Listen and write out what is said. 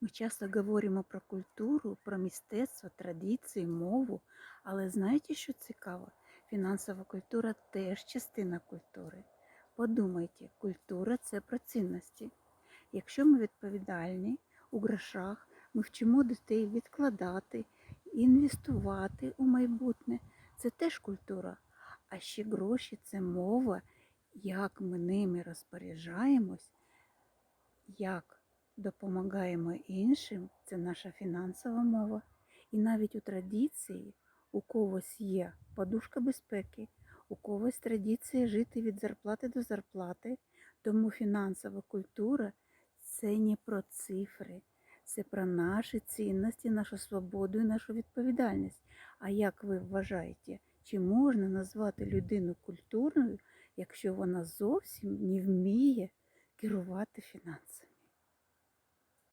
Ми часто говоримо про культуру, про мистецтво, традиції, мову, але знаєте, що цікаво? Фінансова культура теж частина культури. Подумайте, культура це про цінності. Якщо ми відповідальні у грошах, ми вчимо дітей відкладати, інвестувати у майбутнє. Це теж культура. А ще гроші це мова, як ми ними розпоряджаємось, як допомагаємо іншим, це наша фінансова мова. І навіть у традиції у когось є подушка безпеки, у когось традиція жити від зарплати до зарплати. Тому фінансова культура це не про цифри, це про наші цінності, нашу свободу і нашу відповідальність. А як ви вважаєте, чи можна назвати людину культурною, якщо вона зовсім не вміє керувати фінансами?